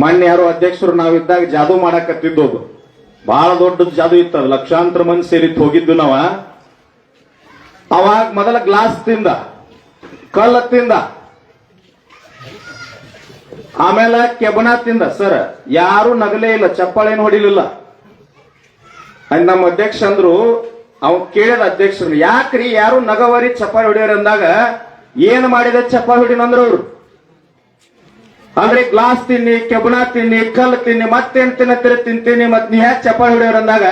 ಮೊನ್ನೆ ಯಾರೋ ಅಧ್ಯಕ್ಷರು ನಾವಿದ್ದಾಗ ಜಾದು ಮಾಡಕತ್ತಿದ್ದೋದು ಬಹಳ ದೊಡ್ಡ ಜಾದು ಇತ್ತು ಲಕ್ಷಾಂತರ ಮಂದಿ ಸೇರಿತ್ತು, ಹೋಗಿದ್ದು ನಾವ. ಅವಾಗ ಮೊದಲ ಗ್ಲಾಸ್ ತಿಂದ, ಕಲ್ಲ ತಿಂದ. ಆಮೇಲೆ ಕೆಬನ ತಿಂದ, ಸರ್, ಯಾರು ನಗಲೇ ಇಲ್ಲ, ಚಪ್ಪಾಳೇನು ಹೊಡಿಲಿಲ್ಲ. ನಮ್ಮ ಅಧ್ಯಕ್ಷ ಅಂದ್ರು ಅವ್ ಕೇಳಿದ ಅಧ್ಯಕ್ಷರು, ಯಾಕ್ರಿ, ಯಾರು ನಗವರಿ ಚಪ್ಪಾಳಿ ಹೊಡಿಯೋರು ಅಂದಾಗ ಏನ್ ಮಾಡಿದ ಚಪ್ಪಾಳಿ ಹೊಡಿನಂದ್ರ ಅವ್ರು? ಅಂದ್ರೆ ಗ್ಲಾಸ್ ತಿನ್ನಿ, ಕೆಬುನ ತಿನ್ನಿ, ಕಲ್ಲು ತಿನ್ನಿ, ಮತ್ತೇನ್ ತಿನ್ನತ್ತಿರ ತಿಂತೀನಿ ಮತ್ ನೀ ಹ್ಯಾಕ್ ಚಪ್ಪಾಳಿ ಹಿಡಿಯೋರು ಅಂದಾಗ,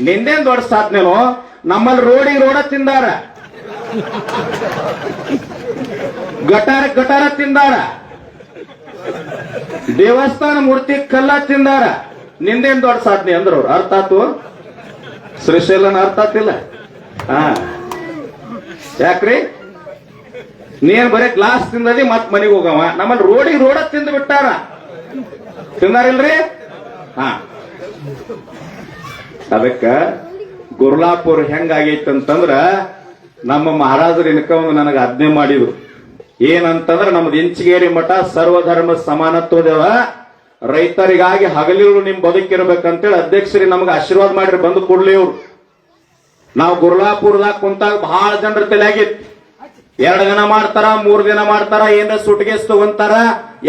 ನಿಂದೇನ್ ದೊಡ್ಡ ಸಾಧನೆನು? ನಮ್ಮಲ್ಲಿ ರೋಡಿಗೆ ರೋಡ ತಿಂದಾರ. ಗಟಾರ ಗಟಾರ ತಿಂದಾರ. ದೇವಸ್ಥಾನ ಮೂರ್ತಿ ಕಲ್ಲ ತಿಂದಾರ. ನಿಂದೇನ್ ದೊಡ್ಡ ಸಾಧನೆ ಅಂದ್ರ ಅರ್ಥ ಆತು? ಶ್ರೀಶೈಲನ ಅರ್ಥ ಆತಿಲ್ಲ? ಹಾ. ಯಾಕ್ರಿ? ನೀನ್ ಬರೀ ಗ್ಲಾಸ್ ತಿಂದದಿ ಮತ್ ಮನೆಗೆ ಹೋಗವ. ನಮ್ಮಲ್ಲಿ ರೋಡಿಗೆ ರೋಡ ತಿಂದು ಬಿಟ್ಟಾರ ತಿಂದಾರಿಲ್ರಿ? ಹಾ. ಅದಕ್ಕ ಗುರ್ಲಾಪುರ್ ಹೆಂಗಾಗೈತಂತಂದ್ರ ನಮ್ಮ ಮಹಾರಾಜರು ಇನ್ಕ ಒಂದು ನನಗೆ ಆಜ್ಞೆ ಮಾಡಿದ್ರು. ಏನಂತಂದ್ರ ನಮ್ದು ಇಂಚಿಗೇರಿ ಮಠ ಸರ್ವಧರ್ಮ ಸಮಾನತ್ವದೇವ ರೈತರಿಗಾಗಿ ಹಗಲಿರು ನಿಮ್ ಬದುಕಿರ್ಬೇಕಂತೇಳಿ ಅಧ್ಯಕ್ಷರಿ ನಮ್ಗೆ ಆಶೀರ್ವಾದ ಮಾಡಿರಿ ಬಂದು ಕೊಡ್ಲಿ ಅವ್ರು ನಾವು ಗುರ್ಲಾಪುರದಾಗ ಕುಂತಾಗ ಬಹಳ ಜನರ ತಲೆಯಾಗಿತ್ತು ಎರಡು ದಿನ ಮಾಡ್ತಾರ, ಮೂರ್ ದಿನ ಮಾಡ್ತಾರ, ಏನ್ರ ಸುಟ್ಗೇಸ್ ತಗೊಂತಾರ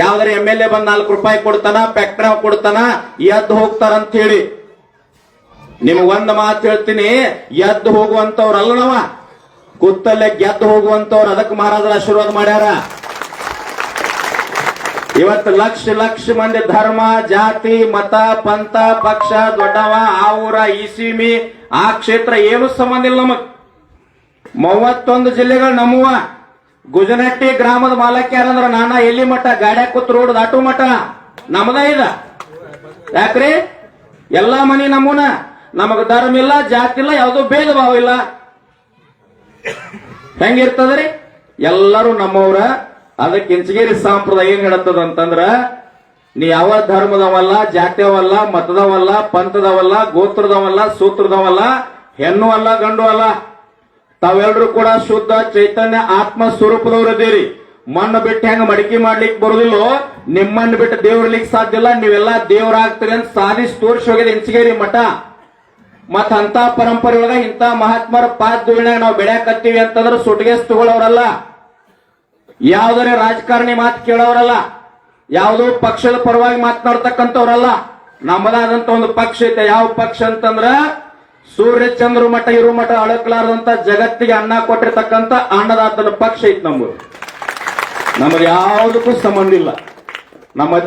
ಯಾವ್ದಾರ ಎಂ ಎಲ್ ಎ ಬಂದ್ ನಾಲ್ಕು ರೂಪಾಯಿ ಕೊಡ್ತಾನ ಪೆಕ್ಟ್ರ ಕೊಡ್ತಾನ, ಎದ್ದು ಹೋಗ್ತಾರ ಅಂತ ಹೇಳಿ ನಿಮ್ಗ್ ಒಂದ್ ಮಾತು ಹೇಳ್ತೀನಿ, ಎದ್ದು ಹೋಗುವಂತವ್ರಲ್ಲ ನಾವ. ಕುತ್ತಲ್ಲೇ ಗೆದ್ದು ಹೋಗುವಂತವ್ರು ಅದಕ್ಕೆ ಮಹಾರಾಜರ ಆಶೀರ್ವಾದ ಮಾಡ್ಯಾರ. ಇವತ್ತು ಲಕ್ಷ ಲಕ್ಷ ಮಂದಿ ಧರ್ಮ, ಜಾತಿ, ಮತ, ಪಂಥ, ಪಕ್ಷ, ದೊಡ್ಡವ ಆ ಊರ ಸೀಮಿ ಆ ಕ್ಷೇತ್ರ ಏನು ಸಂಬಂಧ ಇಲ್ಲ ನಮಗ್. ಮೂವತ್ತೊಂದು ಜಿಲ್ಲೆಗಳು ನಮ್ಮವ ಗುಜನಟ್ಟಿ ಗ್ರಾಮದ ಮಾಲಕ್ ಯಾರಂದ್ರ ನಾನ ಎಲ್ಲಿ ಮಠ ಗಾಡ್ಯಾಗ ಕೂತ್ ರೋಡ್, ದಾಟು ಮಠ. ನಮ್ಮದ ಇದ. ಯಾಕ್ರಿ? ಎಲ್ಲಾ ಮನಿ ನಮ್ಮನ ನಮಗ ಧರ್ಮ ಇಲ್ಲ, ಜಾತಿ ಇಲ್ಲ, ಯಾವುದೋ ಭೇದ ಭಾವ ಇಲ್ಲ. ಹೆಂಗಿರ್ತದ್ರಿ? ಎಲ್ಲರೂ ನಮ್ಮವ್ರ. ಅದಕ್ಕೆ ಇಂಚಗೇರಿ ಸಂಪ್ರದಾಯ ಏನ್ ಹೇಳತ್ತದ ಅಂತಂದ್ರ, ನೀ ಯಾವ ಧರ್ಮದವಲ್ಲ, ಜಾತಿಯವಲ್ಲ, ಮತದವಲ್ಲ, ಪಂಥದವಲ್ಲ, ಗೋತ್ರದವಲ್ಲ, ಸೂತ್ರದವಲ್ಲ, ಹೆಣ್ಣು ಅಲ್ಲ, ಗಂಡು ಅಲ್ಲ ತಾವೆಲ್ಲರೂ ಕೂಡ ಶುದ್ಧ ಚೈತನ್ಯ ಆತ್ಮ ಸ್ವರೂಪದವರದೇರಿ ಮಣ್ಣು ಬಿಟ್ಟು ಹೆಂಗ ಮಡಿಕೆ ಮಾಡ್ಲಿಕ್ಕೆ ಬರುದಿಲ್ಲೋ, ನಿಮ್ಮನ್ನು ಬಿಟ್ಟು ದೇವ್ರಲಿಕ್ಕೆ ಸಾಧ್ಯ ಇಲ್ಲ. ನೀವೆಲ್ಲ ದೇವರಾಗ್ತೀರಿ ಅಂತ ಸಾಧಿಸಿ ತೋರಿಸಿ ಹೋಗಿದೆ ಇಂಚಗೇರಿ ಮಠ. ಮತ್ ಅಂತ ಪರಂಪರೆ ಒಳಗ ಇಂತ ಮಹಾತ್ಮರ ಪಾದ ನಾವು ಬೆಳ್ಯಾಕತ್ತೀವಿ ಅಂತಂದ್ರೆ ಸುಟ್ಗೇಸ್ ತಗೊಳ್ಳೋರಲ್ಲ ಯಾವ್ದಾರ ರಾಜಕಾರಣಿ ಮಾತು ಕೇಳೋರಲ್ಲ. ಯಾವುದೋ ಪಕ್ಷದ ಪರವಾಗಿ ಮಾತನಾಡ್ತಕ್ಕಂಥವ್ರಲ್ಲ. ನಮ್ಮದಾದಂತ ಒಂದು ಪಕ್ಷ ಐತೆ. ಯಾವ ಪಕ್ಷ ಅಂತಂದ್ರ ಸೂರ್ಯ ಚಂದ್ರ ಮಠ ಇರು ಮಠ ಅಳಕ್ಲಾರದಂತ ಜಗತ್ತಿಗೆ ಅನ್ನ ಕೊಟ್ಟಿರ್ತಕ್ಕಂತ ಅನ್ನದಾತನ ಪಕ್ಷ ಐತಿ ನಮ್ಗೆ ನಮಗೆ ಯಾವುದಕ್ಕೂ ಸಂಬಂಧ ಇಲ್ಲ. ನಮ್ಮ